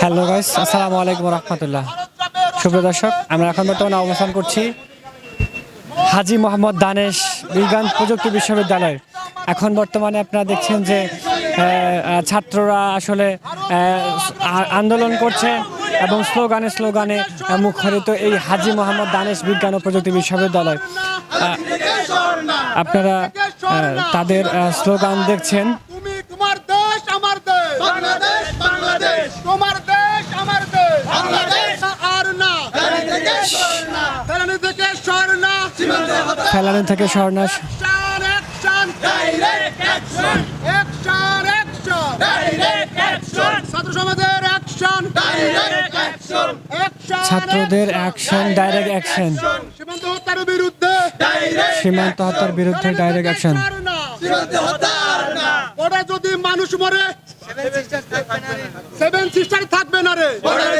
Hello guys আসসালামু আলাইকুম রহমতুল্লাহ। শুভ দর্শক, আমরা এখন বর্তমানে অবস্থান করছি হাজি মোহাম্মদ দানেশ বিজ্ঞান প্রযুক্তি বিশ্ববিদ্যালয়ের। এখন বর্তমানে আপনারা দেখছেন যে ছাত্ররা আসলে আন্দোলন করছে এবং স্লোগানে স্লোগানে মুখরিত এই হাজি মোহাম্মদ দানেশ বিজ্ঞান ও প্রযুক্তি বিশ্ববিদ্যালয়। আপনারা তাদের স্লোগান দেখছেন। তোমার দেশ আমার দেশ। বাংলাদেশ। আর না। ফেরানি থেকে সরনা স্বর্ণা। ফেলানি থেকে অ্যাকশন ছাত্রদের অ্যাকশন ডাইরেক্ট অ্যাকশন সীমান্ত হত্যার বিরুদ্ধে। ডাইরেক্ট সীমান্ত হত্যার বিরুদ্ধে ডাইরেক্ট অ্যাকশন ওরা যদি মানুষ মরে সেভেন সিস্টার থাকবে না রে।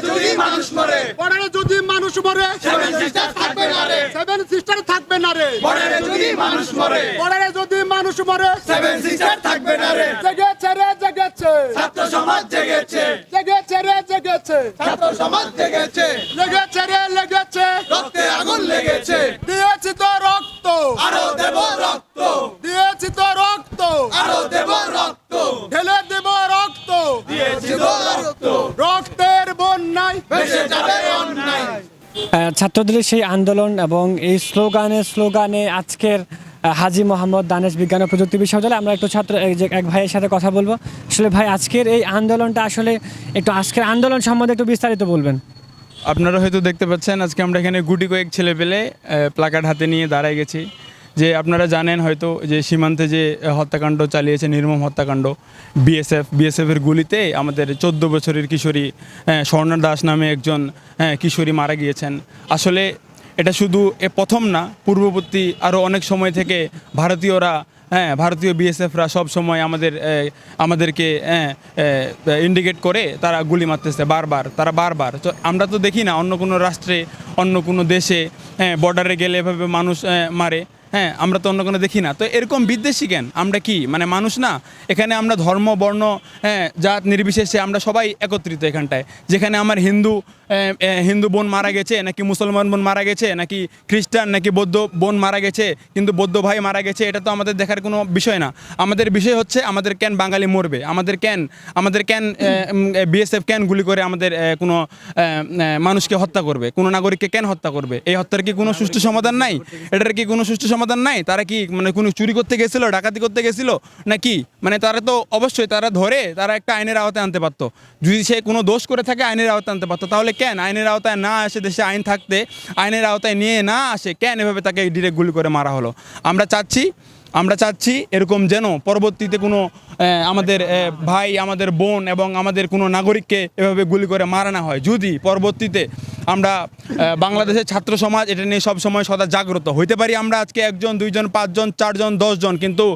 যদি মানুষ মরে বর্ডারে যদি মানুষ মরে সেভেন সিস্টার থাকবে না রে। সেভেন সিস্টার থাকবে না রে। বর্ডারে যদি মানুষ মরে বর্ডারে যদি মানুষ মরে সেভেন সিস্টার থাকবে না রে। জেগেছে রে জেগেছে। ছাত্র সমাজ জেগেছে। জেগেছে রে জেগেছে। ছাত্র সমাজ জেগেছে। লেগেছে রে লেগেছে। রক্তে আগুন লেগেছে। দিয়েছি তো রক্ত। আরও ছাত্রদের সেই আন্দোলন এবং এই স্লোগানে স্লোগানে আজকের হাজি মোহাম্মদ দানেশ বিজ্ঞান ও প্রযুক্তি বিশ্ববিদ্যালয় আমরা একটু ছাত্র এক ভাইয়ের সাথে কথা বলব। আসলে ভাই, আজকের এই আন্দোলনটা আসলে একটু, আজকের আন্দোলন সম্বন্ধে একটু বিস্তারিত বলবেন। আপনারা হয়তো দেখতে পাচ্ছেন, আজকে আমরা এখানে গুটি কয়েক ছেলে পেলে প্লাকার্ড হাতে নিয়ে দাঁড়ায় গেছি। যে আপনারা জানেন হয়তো যে সীমান্তে যে হত্যাকাণ্ড চালিয়েছে নির্মম হত্যাকাণ্ড বিএসএফ বিএসএফের গুলিতে আমাদের চোদ্দ বছরের কিশোরী আহ, স্বর্ণা দাস নামে একজন আহ, কিশোরী মারা গিয়েছেন। আসলে এটা শুধু এ প্রথম না পূর্ববর্তী আরও অনেক সময় থেকে ভারতীয়রা হ্যাঁ ভারতীয় বিএসএফরা সব সময় আমাদের আমাদেরকে ইন্ডিকেট করে তারা গুলি মারতেছে বারবার তারা বারবার। তো আমরা তো দেখি না অন্য কোনো রাষ্ট্রে অন্য কোনো দেশে হ্যাঁ বর্ডারে গেলে এভাবে মানুষ মারে। হ্যাঁ আমরা তো অন্য কোনো দেখি না। তো এরকম বিদ্বেষী কেন? আমরা কি? মানে মানুষ না? এখানে আমরা ধর্ম, বর্ণ হ্যাঁ জাত নির্বিশেষে আমরা সবাই একত্রিত এখানটায়। যেখানে আমার হিন্দু হিন্দু বোন মারা গেছে, নাকি মুসলমান বোন মারা গেছে, নাকি খ্রিস্টান, নাকি বৌদ্ধ বোন মারা গেছে, কিন্তু বৌদ্ধ ভাই মারা গেছে, এটা তো আমাদের দেখার কোনো বিষয় না। আমাদের বিষয় হচ্ছে, আমাদের কেন বাঙালি মরবে? আমাদের কেন আমাদের কেন বিএসএফ কেন গুলি করে আমাদের কোনো মানুষকে হত্যা করবে? কোনো নাগরিককে কেন হত্যা করবে? এই হত্যার কি কোনো সুষ্ঠু সমাধান নাই? এটার কি কোনো সুষ্ঠু সমাধান নাই? তারা কি মানে কোনো চুরি করতে গেছিল, ডাকাতি করতে গেছিল নাকি? মানে তারা তো অবশ্যই তারা ধরে তারা একটা আইনের আওতায় আনতে পারতো। যদি সে কোনো দোষ করে থাকে, আইনের আওতায় আনতে পারতো। তাহলে কেন? আইনের আওতায় না আসে দেশে আইন থাকতে, আইনের আওতায় নিয়ে না আসে, কেন এভাবে তাকে ডিরেক্ট গুলি করে মারা হলো? আমরা চাচ্ছি আমরা চাচ্ছি এরকম যেন পরবর্তীতে কোনো আমাদের ভাই, আমাদের বোন এবং আমাদের কোনো নাগরিককে এভাবে গুলি করে মারা না হয়। যদি পরবর্তীতে আমরা বাংলাদেশের ছাত্র সমাজ এটা নিয়ে সব সময় সদা জাগ্রত। হইতে পারি আমরা আজকে একজন, দুইজন, পাঁচজন, চারজন, দশজন, কিন্তু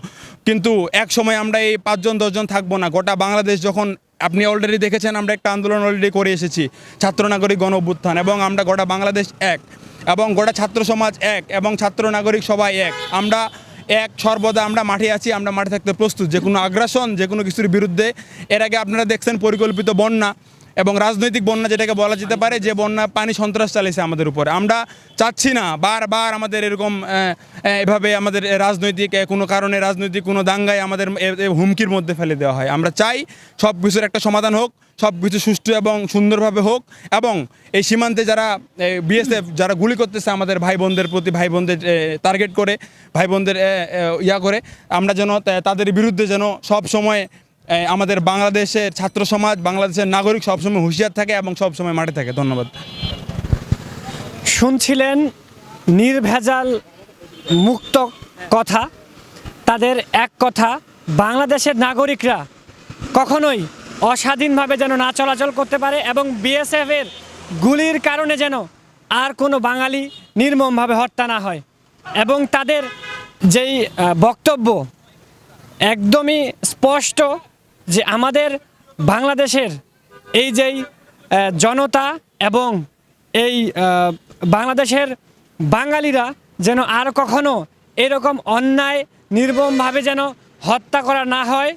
কিন্তু এক সময় আমরা এই পাঁচজন, দশজন থাকব না। গোটা বাংলাদেশ যখন, আপনি অলরেডি দেখেছেন, আমরা একটা আন্দোলন অলরেডি করে এসেছি, ছাত্র নাগরিক গণ অভ্যুত্থান, এবং আমরা গোটা বাংলাদেশ এক, এবং গোটা ছাত্র সমাজ এক, এবং ছাত্র নাগরিক সবাই এক। আমরা এক, সর্বদা আমরা মাঠে আছি, আমরা মাঠে থাকতে প্রস্তুত। যে কোনো আগ্রাসন, যে কোনো কিছুর বিরুদ্ধে, এর আগে আপনারা দেখছেন পরিকল্পিত বন্যা এবং রাজনৈতিক বন্যা যেটাকে বলা যেতে পারে, যে বন্যা পানি সন্ত্রাস চালিয়েছে আমাদের উপরে। আমরা চাচ্ছি না বারবার আমাদের এরকম এভাবে আমাদের রাজনৈতিক কোনো কারণে রাজনৈতিক, কোনো দাঙ্গায় আমাদের হুমকির মধ্যে ফেলে দেওয়া হয়। আমরা চাই সব কিছুর একটা সমাধান হোক সব কিছু সুষ্ঠু এবং সুন্দরভাবে হোক এবং এই সীমান্তে যারা বিএসএফ যারা গুলি করতেছে আমাদের ভাই বোনদের প্রতি ভাই বোনদের টার্গেট করে ভাই বোনদের ইয়া করে, আমরা যেন তাদের বিরুদ্ধে যেন সব সময় আমাদের বাংলাদেশের ছাত্র সমাজ, বাংলাদেশের নাগরিক সবসময় হুঁশিয়ার থাকে এবং সবসময় মাঠে থাকে। ধন্যবাদ। শুনছিলেন নির্ভেজাল মুক্ত কথা। তাদের এক কথা, বাংলাদেশের নাগরিকরা কখনোই অস্বাধীনভাবে যেন না চলাচল করতে পারে এবং বিএসএফ এর গুলির কারণে যেন আর কোনো বাঙালি নির্মমভাবে হত্যা না হয়। এবং তাদের যেই বক্তব্য একদমই স্পষ্ট যে আমাদের বাংলাদেশের এই যেই জনতা এবং এই বাংলাদেশের বাঙালিরা যেন আর কখনো এরকম অন্যায় নির্মমভাবে যেন হত্যা করা না হয়,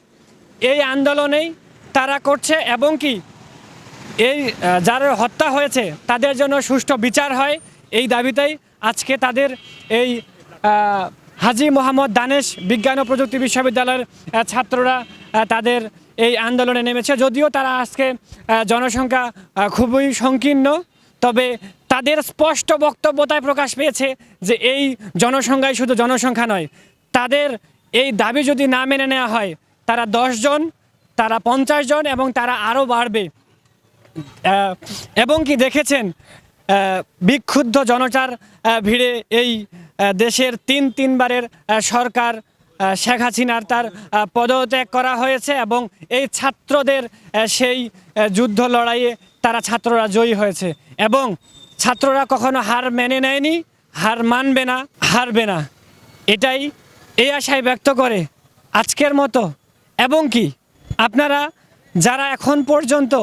এই আন্দোলনেই তারা করছে এবং কি এই যারা হত্যা হয়েছে তাদের জন্য সুষ্ঠু বিচার হয়। এই দাবিতেই আজকে তাদের এই হাজি মোহাম্মদ দানেশ বিজ্ঞান ও প্রযুক্তি বিশ্ববিদ্যালয়ের ছাত্ররা তাদের এই আন্দোলনে নেমেছে। যদিও তারা আজকে জনসংখ্যা খুবই সংকীর্ণ, তবে তাদের স্পষ্ট বক্তব্যতায় প্রকাশ পেয়েছে যে এই জনসংখ্যাই শুধু জনসংখ্যা নয়, তাদের এই দাবি যদি না মেনে নেওয়া হয়, তারা জন, তারা পঞ্চাশ জন এবং তারা আরও বাড়বে। এবং কি দেখেছেন বিক্ষুব্ধ জনতার ভিড়ে এই দেশের তিন তিনবারের সরকার শেখ হাসিনার তার পদত্যাগ করা হয়েছে এবং এই ছাত্রদের সেই যুদ্ধ লড়াইয়ে তারা ছাত্ররা জয়ী হয়েছে। এবং ছাত্ররা কখনো হার মেনে নেয়নি, হার মানবে না, হারবে না। এটাই এই আশায় ব্যক্ত করে আজকের মতো। এবং কি, আপনারা যারা এখন পর্যন্ত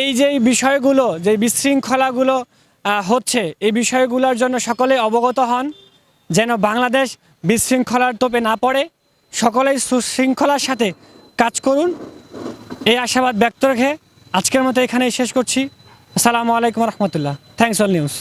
এই যে বিষয়গুলো যে বিশৃঙ্খলাগুলো হচ্ছে, এই বিষয়গুলোর জন্য সকলে অবগত হন, যেন বাংলাদেশ বিশৃঙ্খলার তোপে না পড়ে সকলেই সুশৃঙ্খলার সাথে কাজ করুন। এই আশাবাদ ব্যক্ত রেখে আজকের মতো এখানেই শেষ করছি। আসসালামু আলাইকুম রহমতুল্লাহ। Thanks all news